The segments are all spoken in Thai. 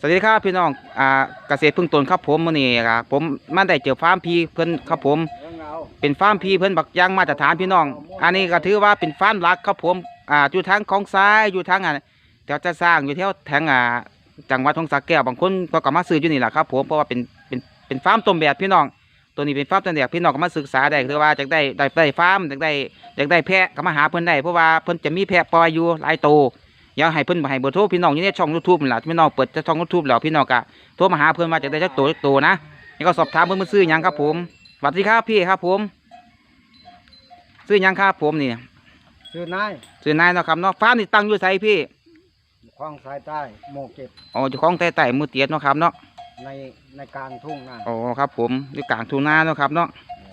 สวัสดีครับพี่น้องอ่าเกษตรพึ่งตนครับผมมื้อนี้ครับผมมาได้เจอฟาร์มพีเพิ่อนครับผม เป็นฟาร์มพีเพิ่อนบักยางมาตรฐานพี่น้อง อันนี้ก็ถือว่าเป็นฟาร์มหลักครับผมอ่าอยู่ทางของซ้ายอยู่ทางอ่าแถวจะสร้างอยู่แถวแถงอ่าจังหวัดทองสาแก้วบางคนก็ก็มาซื้ออยู่นี่แหละครับผมเพราะว่าเป็นเป็นเป็นฟาร์มต้นแบบพี่น้อง ตัวนี้เป็นฟาร์มต้นแบบพี่น้องก็มาศึกษาได้คือว่าจะได้ได้ได้ฟาร์มอยากได้อยากได้แพะก็มาหาเพิ่อนได้เพราะว่าเพิ่อนจะมีแพะปล่อยอยู่หลายตัว อยากให้เพิ่นให้เบอร์โทรพี่น้องอยู่ในช่อง YouTube นั่นล่ะพี่น้องเปิดช่อง YouTube แล้วพี่น้องก็โทรมาหาเพิ่นว่าจะได้จักตัวจักตัวนะนี่ก็สอบถามเพิ่นมาซื้อหยังครับผมสวัสดีครับพี่ครับผม ซื้อหยังครับผมนี่ชื่อนายซื้อนายเนาะครับเนาะฟาร์มนี่ตั้งอยู่ไสพี่คลองสายใต้โมเก็บอ๋อเจ้าของใต้ๆมือเตียดเนาะครับเนาะในในกลางทุ่งนาอ๋อครับผมอยู่กลางทุ่งนาเนาะครับเนาะ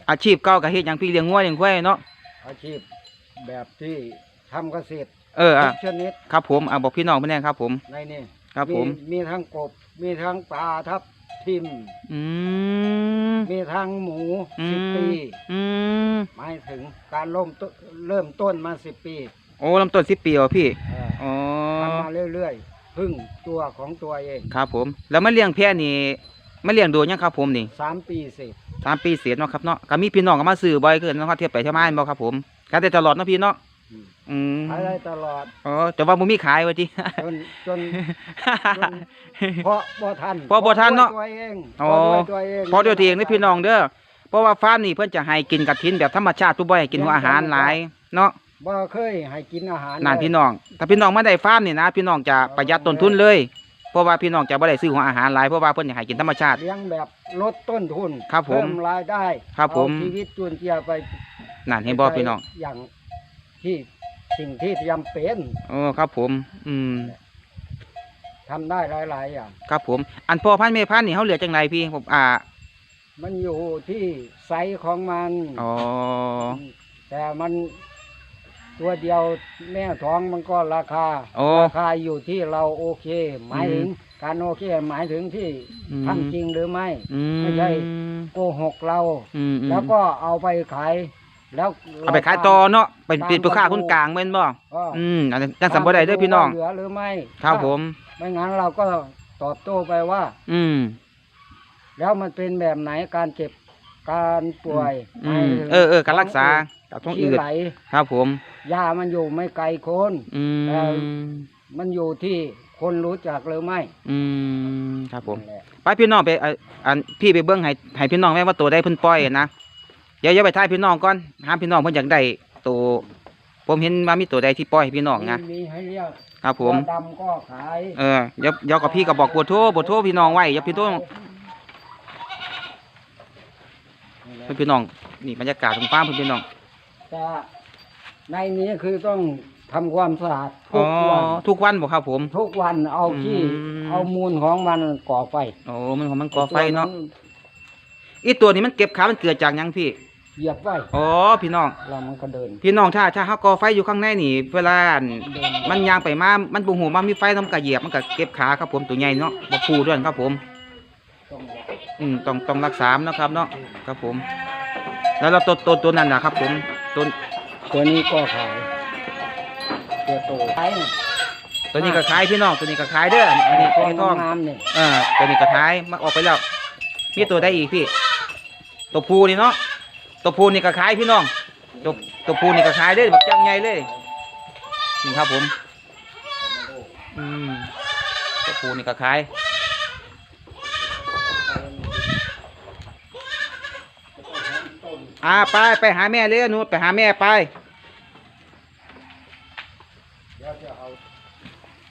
อาชีพเก่าก็เฮ็ดหยังพี่เลี้ยงงัวเลี้ยงควายเนาะอาชีพแบบที่ทำเกษตร เออทุอะกชนิดครับผมอะบอกพี่น้องเพิ่นแน่ครับ ผมในนี่ครับผมมีทั้งกบ มีทั้งปลาทับทิม อืม มีทั้งหมูอืสิบมปีอืมหมายถึงการเริ่มต้นเริ่มต้นมาสิบปี โอ้ลำต้นสิบปีเหรอพี่เอออ๋อทำมาเรื่อยๆพึ่งตัวของตัวเอง ครับผม แล้วมาเลี้ยงแพะนี่มาเลี้ยงดูยังครับผมนี่สามปีเสร็จสามปีเสียเนาะครับเนาะก็มีพี่น้องก็มาซื้อบ่อยเกินเนาะครับเทียบไปเทียบมาแม่นบ่ครับผมขายได้ตลอดเนาะพี่เนาะ อืมอืมขายได้ตลอดอ๋อแต่ว่าบ่มีขายว่าจิ จนจนจนเพราะบ่ทันเพราะบ่ทันเนาะพอด้วยตัวเองอ๋อพอด้วยตัวเองพอเดียวทีเองนี่พี่น้องเด้อเพราะว่าฟาร์มนี่เพิ่นจะให้กินกระถินแบบธรรมชาติทุกบ่ให้กินหัวอาหารหลายเนาะบ่เคยให้กินอาหารนั่นเลยพี่น้อง ถ้าพี่น้องมาได้ฟาร์มนี่นะ พี่น้องจะประหยัดต้นทุนเลย เพราะว่าพี่น้องจะบ่ได้ซื้อหัวอาหารหลายเพราะว่าเพิ่นอยากให้กินธรรมชาติ เลี้ยงแบบลดต้นทุนครับผมเพิ่มรายได้ครับผม เอาชีวิตจุนเจียไปนั่นเห็นบ่พี่น้อง อย่าง ที่สิ่งที่จำเป็นโอ้ครับผม อืมทำได้หลายๆอย่างครับผม อันพ่อพันธุ์แม่พันธุ์นี่เฮาเหลือจังไดพี่ผมอ่า มันอยู่ที่ไซส์ของมันอ๋อ แต่มันตัวเดียวแม่ท้องมันก็ราคาโอ้ราคาอยู่ที่เราโอเค หมายถึง การโอเคหมายถึงที่อืม ทำจริงหรือไม่ อืมไม่ใช่ โกหกเรา อืมอืมแล้วก็เอาไปขาย แล้วเอาไปขายต่อเนาะเป็นเป็นผู้ค้าคนกลางแม่นบ่ก็อืมอันนั้นจังสันบ่ได้เด้อพี่น้อง เหลือหรือไม่ครับผม ไม่งั้นเราก็ตอบโต้ไปว่า อืม แล้วมันเป็นแบบไหนการเจ็บการป่วยอืหายมถึงเออเออการรักษากับท้องที่อืดไหลครับผม ยามันอยู่ไม่ไกลคน อืเอ่อมมันอยู่ที่คนรู้จักหรือไม่อืม ครับผม นั่นแหละ ไปพี่น้องไปเอ่ออันพี่ไปเบิ้งให้ให้พี่น้องแม่ว่าตัวได้เพิ่นปล่อยนะ เดี๋ยวอย่าไปทายพี่น้องก่อนหาพี่น้องเพิ่นอยากได้ตัวผมเห็นว่ามีตัวใดที่ปล่อยให้พี่น้องนะมีให้เรียกครับผมตัวดำก็ขายเออเดี๋ยวเดี๋ยวกับพี่ก็บอกบัวโทรบัวโทรพี่น้องไว้อย่าพี่โทรเพิ่นพี่น้องนี่บรรยากาศของฟาร์มเพิ่นพี่น้องแต่ในนี้คือต้องทำความสะอาดอ๋ทุอกวันทุกวันบ่ครับผม ทุกวันเอาขี้อืม เอามูลของมันก่อไฟโอ้มันของมันก่อไฟเนาะอีตัวนี้มันเก็บขา มันเกิดจากหยังพี่ เหยียบไฟอ๋อพี่น้องแล้วมันก็เดิน พี่น้องถ้าถ้าเฮาก่อไฟอยู่ข้างในนี่ เวลาอั่นเดินมันยางไปมา มันบุหูมามีไฟน้ำกระเหยียบมันก็เก็บขาครับผมตัวใหญ่เนาะบ่พูด้วยครับผม ต้องอืมต้องต้องรักษามันเนาะครับเนาะครับผม แล้วเราตัวตัวตัวนั้นนะครับผมตัวตัวนี้ก็ขายตัวโตขายตัวนี้ก็ขายพี่น้องตัวนี้ก็ขายเด้ออันนี้ตัวไอ้ทอง งามๆเนี่ยเออตัวนี้ก็ขายมาออกไปแล้ว มีตัวได้อีกพี่ ตัวผู้นี่เนาะ ตัวผู้นี่ก็ขายพี่น้องตัวตัวผู้นี่ก็ขายเด้อบักจังใหญ่เลยนี่ครับผมอืมตัวผู้นี่ก็ขายอ่าไปไปหาแม่เลยหนูไปหาแม่ไปเดี๋ยวจะเอา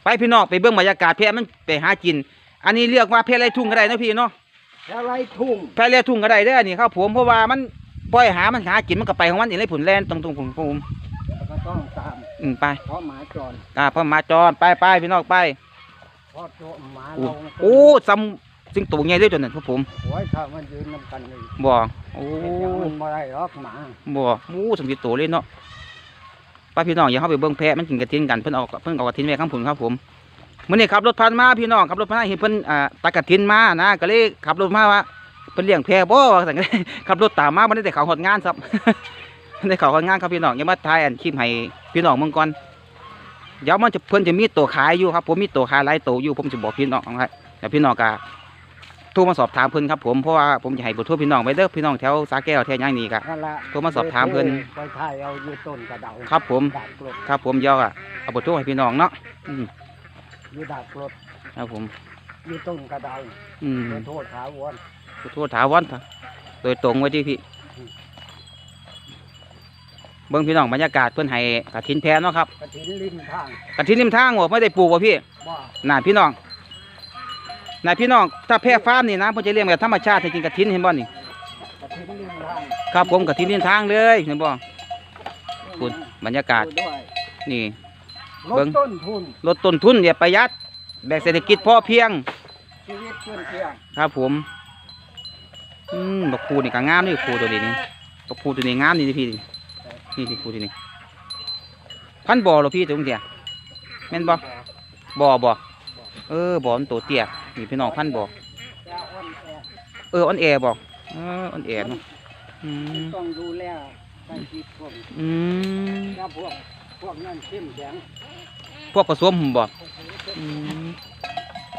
ไปพี่น้องไปเบื้องบรรยากาศแพะมันไปหากิน อันนี้เรียกว่าแพะไรทุ่งก็ได้เนาะพี่เนาะอะไรทุ่งแพะไรทุ่งก็ได้เด้อนี่ครับผมเพราะว่ามัน ปล่อยหามันหากินมันก็ไปของมันเองเลยผุนแลนตรงตรงผมผมแล้วก็ต้องตามอืมไปเพราะหมาจรอ่าพ่อมาจอนไปไปพี่น้องไปเพราะตัวหมาโอ้เราโอ้ซ้ำซึ่งตัวใหญ่ด้วยจนนั่นครับผมโอ้ยถ้ามันยืนนำกันเลยบ่โอ้เห็นอย่างมันบ่ได้หรอกหมาบ่หมูสมจิตโตเลยเนาะไปพี่น้องอย่าเข้าไปเบิ่งแพะมันกินกระทินกันเพิ่นเอาเพิ่นเอากระทินไว้ข้างผุนครับผมมื้อนี้ขับรถผ่านมาพี่น้องขับรถผ่านมาเห็นเพิ่นอ่าตักกระทินมานะก็เลยขับรถมาว่า เพิ่นเลี้ยงแพะบ่ว่าซั่นก็เลยขับรถตามมาบ่ได้แต่เขาฮอดงานครับบ่ได้เขาฮอดงานครับพี่น้องอย่ามาถ่ายอันคลิปให้พี่น้องเบิ่งก่อนเดี๋ยวมันจะเพิ่นจะมีตัวขายอยู่ครับ ผมมีตัวขายหลายตัวอยู่ผมจะบอกพี่น้องครับแต่พี่น้องก็โทรมาสอบถามเพิ่นครับผมเพราะว่าผมจะให้เบทโทรพี่น้องไว้เด้อพี่น้องแถวสาแก้วแถวย่างนี้ก็นั่นละโทรมาสอบถามเพิ่นไปถ่ายเอาอยู่ต้นกระเดาครับผมดาบกรดครับผมเดี๋ยวก็เอาเบทโทรให้พี่น้องเนาะอืมอยู่ดาบกรดครับผมอยู่ต้นกระเดาอืมขอโทษถาวรเบท โทรถาวรโดยตรงไว้ที่พี่ เบิ่งพี่น้องบรรยากาศเพิ่นให้กระถินแพรเนาะครับกระถินริมทางกระถินริมทางบ่ไม่ได้ปลูกบ่พี่ว่าน่าพี่น้องน่าพี่น้อง ถ้าแพร่ฟาร์มนี่นะเพิ่นจะเลี้ยงแบบธรรมชาติให้กินกระถินเห็นบ่นี่กระถินริมทางครับผมกระถินริมทางเลยเห็นบ่คุณบรรยากาศดูด้วยนี่ลเบิ่ดงต้นทุนลดต้นทุนอย่าประหยัดแบบเศรษฐกิจพอเพียงชีวิตเพื่อนเพียงครับผม อืมดอกคูนี่ก็งามนี่คูตัวนี้นี่ดอกคูตัวนี้งามนี่พี่นี่นี่ที่คูตัวนี้พันบ่อเหรอพี่ตรงเดียแม่นบ่บ่อบ่เออบ่อมันตัวเตี้ยนี่พี่น้องพันบ่อจะอ่อนแอเออออนแอร์บ่เออออนแอร์เนาะอืมต้องดูแลการชีพพวกอืมถ้าพวกพวกนั้นเข้มแข็งพวกผสมผมบ่อืม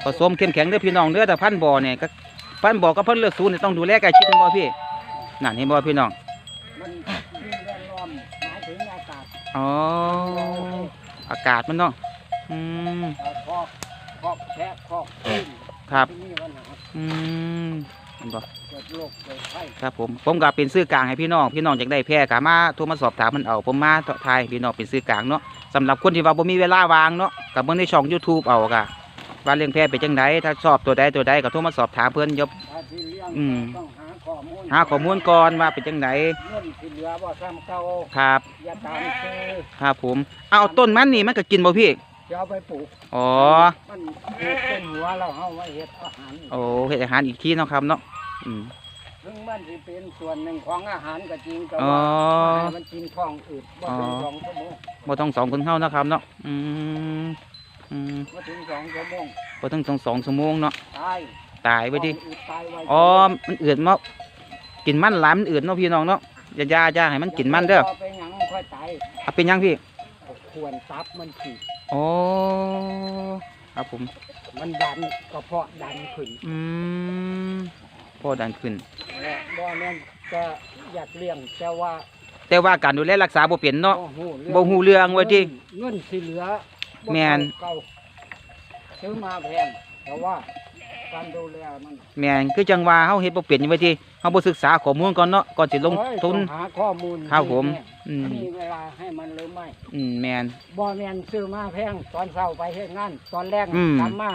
ผสมเข้มแข็งเด้อพี่น้องเด้อแต่พันบ่อเนี่ยก็ พันบอกับพันเลือดศูนย์นี่ต้องดูแลใกล้ชิดกันบ่พี่นั่นเห็นบ่พี่น้องมันยิ่งแวดล้อมหมายถึงอากาศอ๋ออากาศมันเนาะอืมเอ่อคอกคอกแพะคอกขึ้นครับที่นี่ปัญหาอืมเห็นบ่ เกิดโรคเกิดไข้ครับผมผมก็เป็นซื้อกลางให้พี่น้องพี่น้องอยากได้แพร่ก็มาโทรมาสอบถามมันเอาผมมาทายพี่น้องเป็นซื้อกลางเนาะสำหรับคนที่ว่าบ่มีเวลาวางเนาะกับเบิ่งในช่อง YouTube เอาก็ ว่าเลี้ยงแพะเป็นจังไดถ้าชอบตัวใดตัวใดก็โทรมาสอบถามเพิ่นเดี๋ยวถ้าที่เลี้ยงอืม ต้องหาข้อมูลหาข้อมูลก่อนว่าเป็นจังไดเงินที่เหลือบ่ซ้ำเก่าครับ อย่าตามซื้อครับผม เอาต้นมันนี่มันก็กินบ่พี่ จะเอาไปปลูกอ๋อ มันปลูกเป็นหัวเราเฮาไว้เฮ็ดอาหารโอ้เฮ็ดอาหารอีกทีเนาะครับเนาะอืม ถึงมันสิเป็นส่วนหนึ่งของอาหารก็จริงแต่อ๋อว่าให้มันกินท้องอืดบ่ถึงอ๋อสองชั่วโมงบ่ต้องสองคนเฮานะครับเนาะ อืม อืมบ่ถึงสองชั่วโมงบ่ต้องต้องสองชั่วโมงเนาะตายตายไปดิท้องอืดตายไวอ๋อมันอืดเนาะกินมันหลายมันอืดเนาะพี่น้องเนาะอย่าอย่าอย่าให้มันกินมันเด้อพไปหยังค่อยตายเอาเป็นหยังพี่ควรตับมันขีดอ๋อครับผม มันดันกระเพาะดันขึ้นอืมพอดันขึ้นและบ่แม่นจะอยากเลี้ยงแต่ว่าแต่ว่าการดูแลรักษาบ่เป็นเนาะบ่ฮู้บ่ฮู้เรื่องว่าติเงินสิเหลือบ่ แม่นเก่าซื้อมาแพงแต่ว่าการดูแลมันแม่นคือจังว่าเฮาเฮ็ดบ่เป็นว่าติเฮาบ่ศึกษาข้อมูลก่อนเนาะก่อนสิลงเอ้ยทุน ต้องหาข้อมูลครับผมแน่อืม มีเวลาให้มันหรือไม่อืมแม่น บ่แม่นซื้อมาแพงตอนเช้าไปเฮ็ดงานตอนแรกอืม กลับมา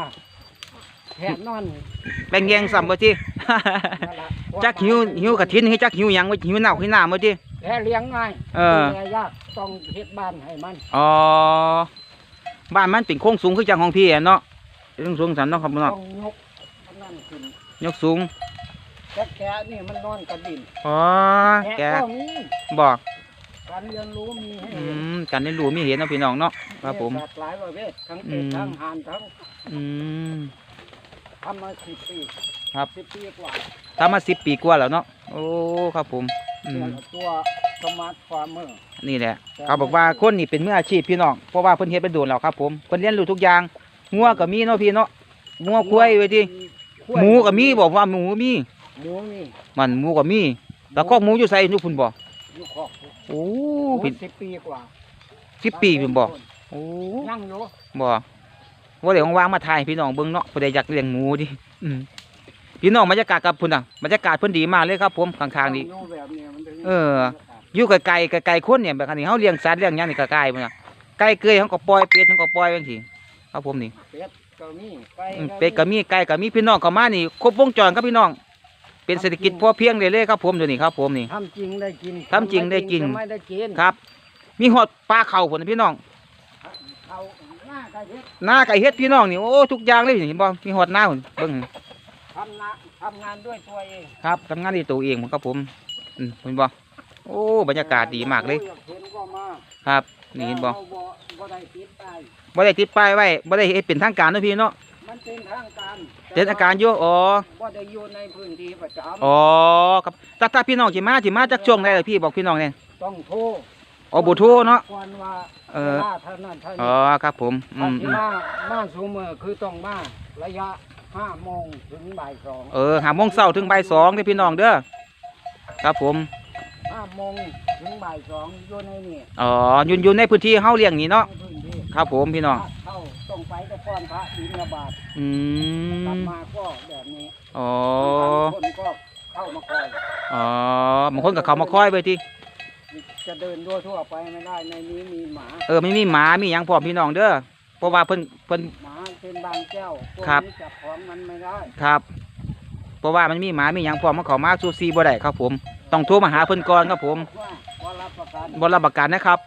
แพงนอนแบ่งแยงซ้ำบ่ติ นั่นล่ะจักหิวหิวกะทินให้จักหิวหยังว่าหิวน้ำหิวน้ำบ่ติแพ้เลี้ยงง่ายเออ ดูแลยากต้องเฮ็ดบ้านให้มัน อ๋อ บ้านมันเป็นโค้งสูงคือจังของพี่อะเนาะเรื่องสูงสันเนาะครับต้เนาะองยกอันนั่นขึ้นยกสูงแต่แกะนี่มันนอนกระดิ่นอ๋อแกแกะก็มีบอกการเรียนรู้มีให้อืเห็นมการได้รู้มีเห็นเนาะพี่น้องเนาะครับผมหลากหลายประเภททั้งอืเป็ดมทั้งห่านทั้งอืม ทำมาสิบปีครับ สิบปีกว่าทำมาสิบปีกว่าแล้วเนาะโอ้ครับผมอืมตัว สมาร์ทฟาร์มเมอร์ นี่แหละเขาบอกว่าคนนี่เป็นมืออาชีพพี่น้องเพราะว่าเพิ่นเฮ็ดไปโดนแล้วครับผมเพิ่นเรียนรู้ทุกอย่างงัวก็มีเนาะพี่เนาะงัวควายไว้ดิหมูก็มีบอกว่าหมูมี หมูมีมันหมูก็มีแล้วคอกหมูอยู่ไสอยู่พุ่นบ่อยู่คอกโอ้โอ้พี่สิบปีกว่าสิบปีพุ่นบ่โอ้นั่งอยู่บ่ว่าเดี๋ยวว่างๆมาถ่ายให้พี่น้องเบิ่งเนาะผู้ใดอยากเลี้ยงหมูดิอืมพี่น้องบรรยากาศกับพุ่นน่ะบรรยากาศเพิ่นดีมากเลยครับผมข้างๆนี่ อยู่แบบนี้มันถึงเออ อยู่ไกลๆไกลๆคนเนี่ยแบบนี้เฮาเลี้ยงสัตว์เลี้ยงหยังนี่ก็ไกลพุ่นน่ะไก่เกยเฮาก็ปล่อยเป็ดเฮาก็ปล่อยจังซี่ครับผมนี่เป็ดก็มีไก่อืมเป็ดก็มีไก่ก็มีพี่น้องก็มานี่ครบวงจรครับพี่น้อง เป็นเศรษฐกิจพอเพียงเลยเลยครับผมเดี๋ยวนี้ครับผมนี่ ทำจริงได้กินทำจริงได้กิน ทำไม่ได้กินครับ มีฮอดปลาเข่าพุ่นน่ะพี่น้อง เขาหน้าก็เฮ็ดหน้าไก่เฮ็ดพี่น้องนี่โอ้ทุกอย่างเลยนี่เห็นบ่มีฮอดหน้าพุ่นเบิ่งทำนาทำงานด้วยตัวเองครับทำงานที่ตัวเองผมครับผมอืมเห็นบ่ โอ้บรรยากาศดีมากเลยอเห็นก็มาครับ นี่เห็นบ่แต่ราบ่ได้ติดใจบ่ได้ติดป้ายไว้บ่ได้เฮ็ดเป็นทางการเนาะพี่เนาะมันเป็นทางการเป็นอาการอยู่อ๋อบ่ได้อยู่ในพื้นที่ประจำอ๋อครับถ้าถ้าพี่น้องสิมาสิมาจากช่วงใดล่ะพี่บอกพี่น้องแน่ต้องโทรโอ๋อเบอร์โทรเนาะก่อนว่าเออวลาเท่านั้นเท่าอ๋อนี้ครับผมอืถ้ามอืที่มมามาสูมือคือต้องมาระยะห้าโมงถึงบ่ายสองเออหาโมงเช้าถึงบ่ายสองเด้อพี่น้องเด้อครับผมห้า โมงถึงบ่ายสองอยู่ในนี่อ๋ออยู่อยู่ในพื้นที่เฮาเลี้ยงนี่เนาะในพื้นที่ครับผมพี่น้อง เข้าต้องไปแต่ป้อนพระบิณฑบาตอืกลับมมาก็แบบนี้อ๋อบางคนก็เข้ามาคอยอ๋อบางคนก็เข้ามาคอยไว้ที่จะเดินทั่วทั่วๆไปไม่ได้ในนี้มีหมาเออไม่มีหมามีหยังพร้อมพี่น้องเด้อเพราะว่าเพิ่นเพิ่น หมาเป็นบางแก้วพวกครับ นี้จับของมันไม่ได้ครับ เพราะว่ามันมีหมามีหยังพร้อมมาเข้ามาซูซีบ่ได้ครับผม ต้องโทรมาหาเพิ่นก่อนครับผมว่าว่ารับประกันบ่รับประกันนะครับ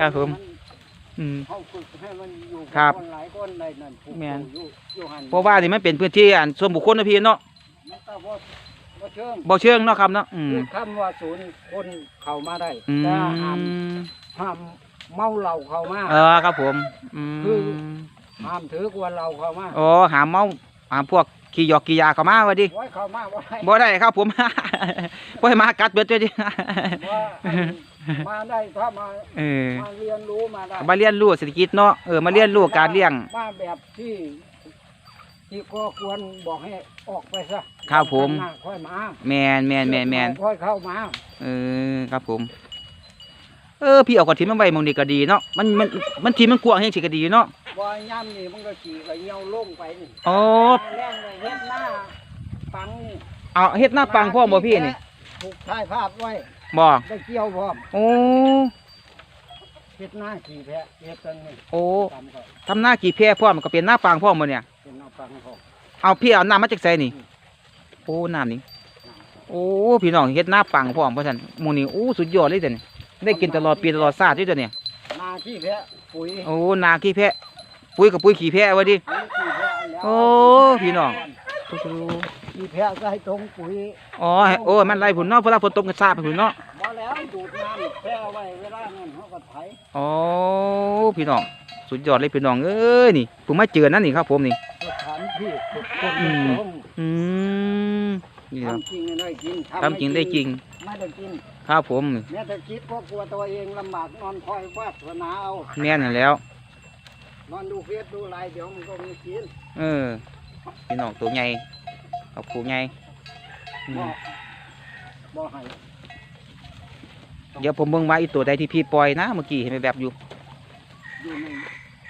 ครับผมนอืม เขาฝึกให้มันอยู่ครับคนหลายคนในนั่นผูกแม่น อยู่อยู่หันเพราะว่านี่มันเป็นพื้นที่อันส่วนบุคคลนะพี่เนาะมันก็บ่บ่เชิงบ่เชิงเนาะครับเนาะอืมคือคำว่าศูนย์คนเข้ามาได้อืแต่ห้ามมห้ามเมาเหล้าเข้ามา เออครับผมอืคือ มห้ามถือกวนเหล้าเข้ามา อ๋อหาเมาหาพวก ขี้หยอกขี้ยาเข้ามาว่าดิไว้เข้ามาบ่ได้บ่ได้ครับผม บ่ให้มากัดเบิดเด้อดิ ว่ามาได้ถ้ามาเออ มาเรียนรู้มาได้มาเรียนรู้เศรษฐกิจเนาะเออมาเรียนรู้การเลี้ยง มาแบบที่ที่ก็ควรบอกให้ออกไปซะครับผมหน้าค่อยมาแมนแมนแมนแมนค่อยเข้ามาเออครับผม เออพี่เอากระถิ่นมาไว้หมองนี้ก็ดีเนาะมันมันมันทีมันกว้างแฮงสิก็ดีเนาะ ว่าย่ำนี่มันก็ขี่ไปเหี่ยวลงไปนี่อ๋อแรงเลยเฮ็ดหน้าปังนี่เอาเฮ็ดหน้าปังพ่อมบ่พี่นี่ถูกถ่ายภาพไว้บ่ได้เกี่ยวพร้อมโอ้เฮ็ดหน้าขี่แพะเฮ็ดตังนี่โอ้ทำก็ทำหน้ากี่แพร่พร้อมมันก็เป็นหน้าปังพร้อมบ่เนี่ยเป็นหน้าปังพร้อมเอาพี่เอาน้ำมาจากไสนี่โอ้น้ำนี่โอ้พี่น้องเฮ็ดหน้าปังพร้อมเพราะฉะนั้นหมู่นี้โอ้สุดยอดเลยจ้ะนี่ได้กินตลอดปีตลอดชาติด้วยจ้ะเนี่ยหน้าขี้แพะปุ๋ยโอ้นาขี้แพะ ปุ๋ยกับปุ๋ยขี้แพะวะดิปุ๋ยขี้แพะแล้วโอ้พี่น้องขี้แพะใส่ตรงปุ๋ยอ๋อโอ้ยมันไรผุนเนาะเพราะเราฝนตกกระซาไปผุนเนาะมาแล้วดูดน้ำแพะไว้เวลานั้นเขาก็ไถอ๋อพี่น้อง สุดยอดเลยพี่น้องเอ้ยนี่ผมมาเจอนั่นนี่ครับผมนี่สถานที่ฝึกคนอืมลงอืมนี่ครับทำจริงได้จริงทำจริงได้จริงไม่ได้จริงครับผมแม้แต่คิดก็กลัวตัวเองลำบากนอนคอยวาสนาเอา แม่นนั่นแหล้ว นอนดูเฟซดูไลน์เดี๋ยวมันก็มีกินเออพี่น้องตัวใหญ่เอาผูใหญ่อืบ่มบ่ให้เดี๋ยวผมเบิ่งว่าอีตัวใดที่พี่ปล่อยนะเมื่อกี้เห็นแบบอยู่ อยู่ใน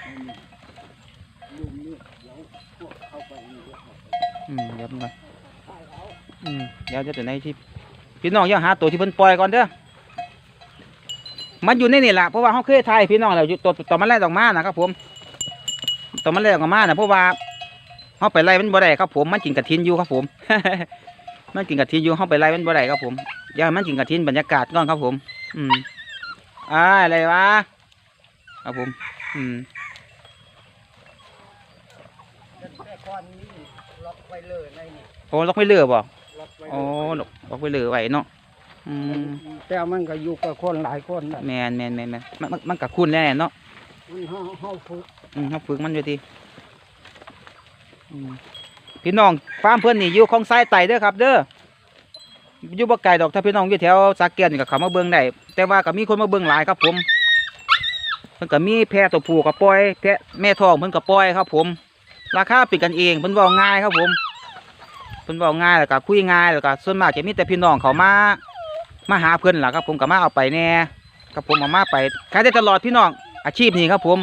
ในยุงนี่เดี๋ยวพวกเข้าไปนี่เดี๋ยวเข้าไปอืมเดี๋ยวมันก่อนถ่ายเอาอืมเดี๋ยวจะตัวไหนที่พี่น้องอย่าหาตัวที่เพิ่นปล่อยก่อนเด้อมันอยู่ในนี่แหละเพราะว่าเขาเคยถ่ายให้พี่น้องแล้วอยู่ตัวตัวมันไล่ออกมานะครับผม ตัวมันไล่ออกมานะเพราะว่าเขาไปไล่มันบ่ได้ครับผมมันกินกระทินอยู่ครับผม มันกินกระทินอยู่เขาไปไล่มันบ่ได้ครับผมอย่าให้มันกินกระทินบรรยากาศก่อนครับผม อืมอ่าอะไรวะครับผม อืมแต่ก่อนนี้ล็อกไว้เลยในนี่โอ้ล็อกไม่เลือบ่ล็อกไว้เลยโอ้ล็อกล็อกไม่เลือไว้เนาะอืมแต่มันก็อยู่กับคนหลายคนนะแมนแมนแมนแมนมันมันมันกับคุณแน่เนาะ มันเฮาเฮาฝึกอืมเขาฝึกมันอยู่ทีอืมพี่น้องฟาร์มเพื่อนนี่อยู่ของไส้ไต่เด้อครับ เด้ออยู่บ่ไกลดอกถ้าพี่น้องอยู่แถวสาแก้วนี่ก็เข้ามาเบิ่งได้แต่ว่าก็มีคนมาเบิ่งหลายครับ ผมเพิ่นก็มีแพะตัวผู้ก็ปล่อยแพะแม่ทองเพิ่นก็ปล่อยครับ ผม ราคาเป็นกันเองเพิ่นเว้าง่ายครับ ผมเพิ่นเว้าง่ายแล้วก็คุยง่ายแล้วก็ส่วนมากจะมีแต่พี่น้องเขามามาหาเพิ่นล่ะครับ ผมก็มาเอาไปแน่ครับผมเอามาไปขายได้ตลอดพี่น้อง อาชีพนี้ครับผม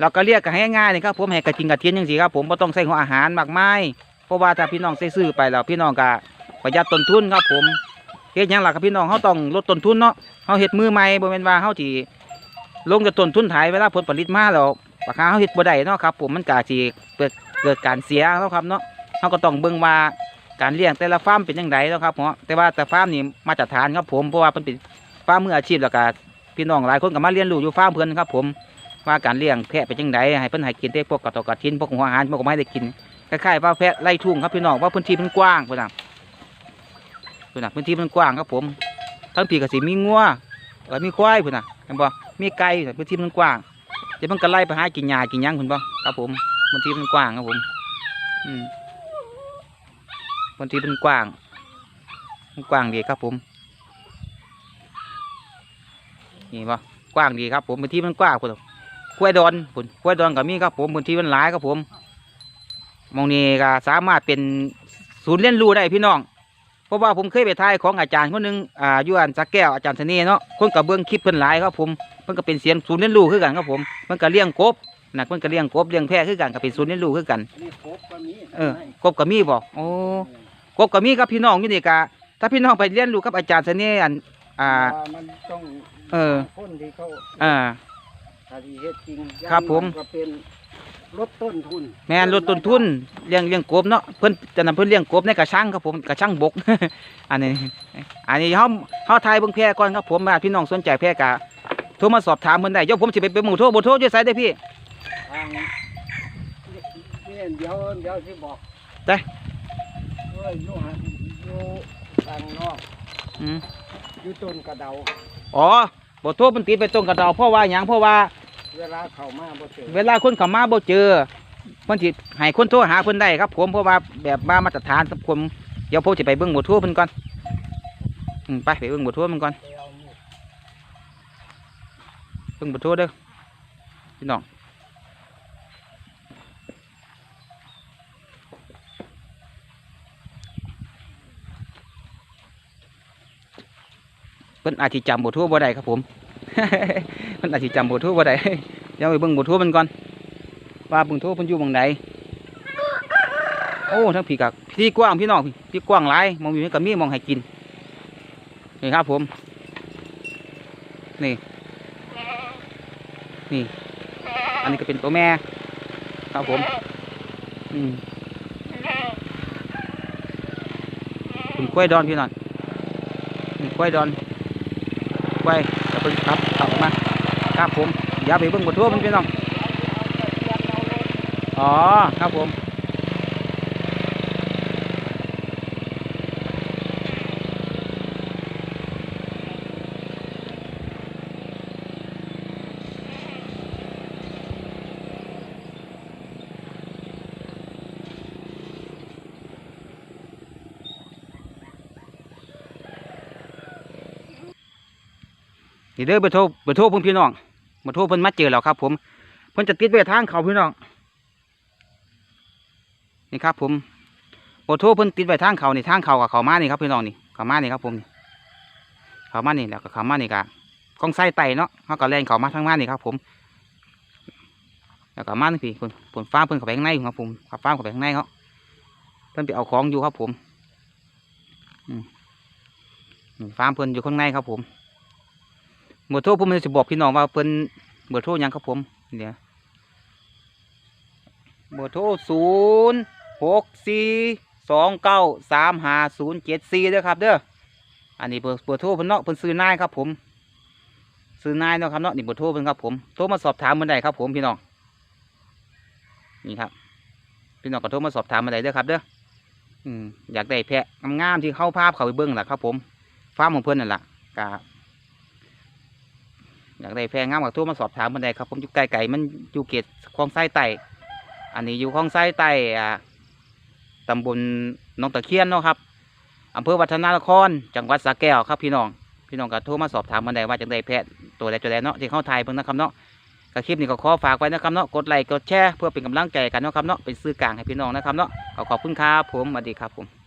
เราก็เรียกกันให้ง่ายๆนี่ครับผมให้กระทิงกระเทียนจังซี่ครับผมบ่ต้องใส่หัวอาหารมากมายเพราะว่าถ้าพี่น้องใส่ซื้อไปแล้วพี่น้องก็ประหยัดต้นทุนครับผมเฮ็ดยังหล่ะครับพี่น้องเฮาต้องลดต้นทุนเนาะเฮาเฮ็ดมือใหม่บ่แม่นว่าเฮาสิลงกับต้นทุนถ่ายเวลาผลผลิตมาแล้วราคาเฮาเฮ็ดบ่ได้เนาะครับผมมันก็สิเกิดเกิดการเสียเนาะครับเนาะเฮาก็ต้องเบิ่งว่าการเลี้ยงแต่ละฟาร์มเป็นจังไดเนาะครับเนาะแต่ว่าแต่ฟาร์มนี่มาตรฐานครับผมเพราะว่าเพิ่นเป็นฟาร์มมืออาชีพแล้วก็ พี่น้องหลายคนก็มาเรียนรู้อยู่ฟาร์มเพิ่นครับผมว่าการเลี้ยงแพะเป็นจังไดให้เพิ่นให้กินได้พวกกระตอกกระทินพวกหัวอาหารพวกไม่ได้กินคล้ายๆว่าแพะไล่ทุ่งครับพี่น้องว่าพื้นที่มันกว้างพุ่นน่ะพุ่นน่ะพื้นที่มันกว้างครับผมทั้งปีก็สิมีงัวแล้วมีควายพุ่นน่ะเห็นบ่มีไก่พื้นที่มันกว้างเดี๋ยวมันก็ไล่ไปหากินหญ้ากินยังพุ่นบ่ครับผมพื้นที่มันกว้างครับผมอืมพื้นที่มันกว้างมันกว้างดีครับผม นี่บ่กว้างดีครับ ผมพื้นที่มันกว้างพุ่นกล้วยดอนพุ่นกล้วยดอนก็มีครับ ผมพื้นที่มันหลายครับผมมองนี้ก็สามารถเป็นศูนย์เรียนรู้ได้พี่น้องเพราะว่าผมเคยไปถ่ายของอาจารย์คนหนึงอ่าอยู่อันสักแก้วอาจารย์เสน่ห์เนาะคนกับเบื้องคลิปเพิ่นหลายครับผมเพิ่นก็เป็นเสียงศูนย์เรียนรู้คือกันครับผมเพิ่นก็เลี้ยงกบนะเพิ่นก็เลี้ยงกบเลี้ยงแพะคือกันก็เป็นศูนย์เรียนรู้คือกันนี่ครบมีเออกบก็มีบ่โอ้กบก็มีครับพี่น้องอยู่นี่กะถ้าพี่น้องไปเรียนรู้กับอาจารย์เสน่ห์อันอ่ามันต้อง เออ คนที่เขาอ่า ถ้าที่เฮ็ดจริงครับผมก็เป็นลดต้นทุนแม่นลดต้นทุนเลี้ยงเลี้ยงกบเนาะเพิ่นจะนำเพิ่นเลี้ยงกบในกระชังครับผมกระชังบก อันนี้ อันนี้เฮาเฮาทายเบิ่งแพร่ก่อนครับผมว่าพี่น้องสนใจแพร่กะโทรมาสอบถามเพิ่นได้เดี๋ยวผมสิไปเป็นหมู่โทรบ่โทรอยู่ไสได้อพี่ ทางนี่เดี๋ยวเดี๋ยวสิบอกได้ เอ้ยอยู่หันอยู่ทางนอกอืม อยู่ต้นกระเดา อ๋อบ่โทรเพิ่นติดไปตรงกับเราเพราะว่าหยังเพราะว่า เวลาเข้ามาบ่เจอเวลาคนเข้ามาบ่เจอเพิ่นสิให้คนโทรหาเพิ่นได้ครับผมเพราะว่าแบบมามาตรฐานครับผมเดี๋ยวผมสิไปเบิ่งบ่โทรเพิ่นก่อนอืมไปไปเบิ่งบ่โทรเพิ่นก่อนเอามีดเบิ่งบ่โทรเด้อพี่น้อง เพิ่นอาจสิจำบ่โทรบ่ได้ครับผม เพิ่นอาจสิจำบ่โทรบ่ได้เดี๋ยวไปเบิ่งบ่โทรมันก่อนว่าเบิ่งโทรเพิ่นอยู่หม่องใดโอ้ทั้งพี่กับพี่กว้างพี่น้องพี่กว้างหลายมองอยู่นี่ก็มีมองให้กินนี่ครับผม นี่ นี่ อันนี้ก็เป็นตัวแม่ ครับผม อืมเป็นกล้วยดอนพี่น้องนี่กล้วยดอน กล้วยจะเป็นครับขับมาครับผมอย่าไปเบิ่งบททั่วมันพี่น้องอ๋อครับผม นี่เด้อเบอร์โทรเบอร์โทรเพิ่นพี่น้องเบอร์โทรเพิ่นมาเจอแล้วครับ ผมเพิ่นจะติดไว้ทางเขาพี่น้องนี่ครับ ผมเบอร์โทรเพิ่นติดไว้ทางเขานี่ทางเขากับเขามานี่ครับพี่น้องนี่เขามานี่ครับ ผมเขามานี่แล้วก็เขามานี่กะกล้องไส้ไตเนาะเขาก็แล่นเขามาทางมานี่ครับ ผมแล้วก็มานี่พี่เพิ่นเพิ่นฟ้าเพิ่นเขาไปข้างในครับผมขับฟ้าเขาไปข้างในเขาเพิ่นไปเอาของอยู่ครับ ผมฟ้าเพิ่นอยู่ข้างในครับผม เบอร์โทรผมจะบอกพี่น้องว่าเพิ่นเบอร์โทรยังครับผมเดี๋ยวเบอร์โทรศูนย์หกสี่สองเก้าสามห้าศูนย์เจ็ดสี่เด้อครับเด้ออันนี้เบอร์เบอร์โทรเพิ่นเนาะเพิ่นซื้อนายครับผมซื้อนายเนาะครับเนาะนี่เบอร์โทรเพิ่นครับผมโทรมาสอบถามเมื่อใดครับผมพี่น้องนี่ครับพี่น้องก็โทรมาสอบถามเมื่อใดเด้อครับเด้ออยากได้แพะงามๆที่เข้าภาพเขาไปเบิ้งแหละครับผมฟาร์มของเพิ่นนั่นแหละกะ อยากได้แพงงามกับทั่วมาสอบถามมันได้ครับผมอยู่ไกลไก่มันอยู่เขตคลองไส้ไตอันนี้อยู่คลองไส้ไตอ่าตำบลหนองตะเคียนเนาะครับอำเภอวัฒนานคร จังหวัดสระแก้วครับพี่น้อง พี่น้องก็โทรมาสอบถามมันได้ว่าจังได้แพะตัวใดตัวใดเนาะที่เข้าไทยเพิ่งนะครับเนาะก็คลิปนี้ก็ขอฝากไว้นะครับเนาะกดไลค์กดแชร์เพื่อเป็นกำลังใจกันเนาะครับเนาะเป็นสื่อกลางให้พี่น้องนะครับเนาะขอขอบคุณครับผมสวัสดีครับผม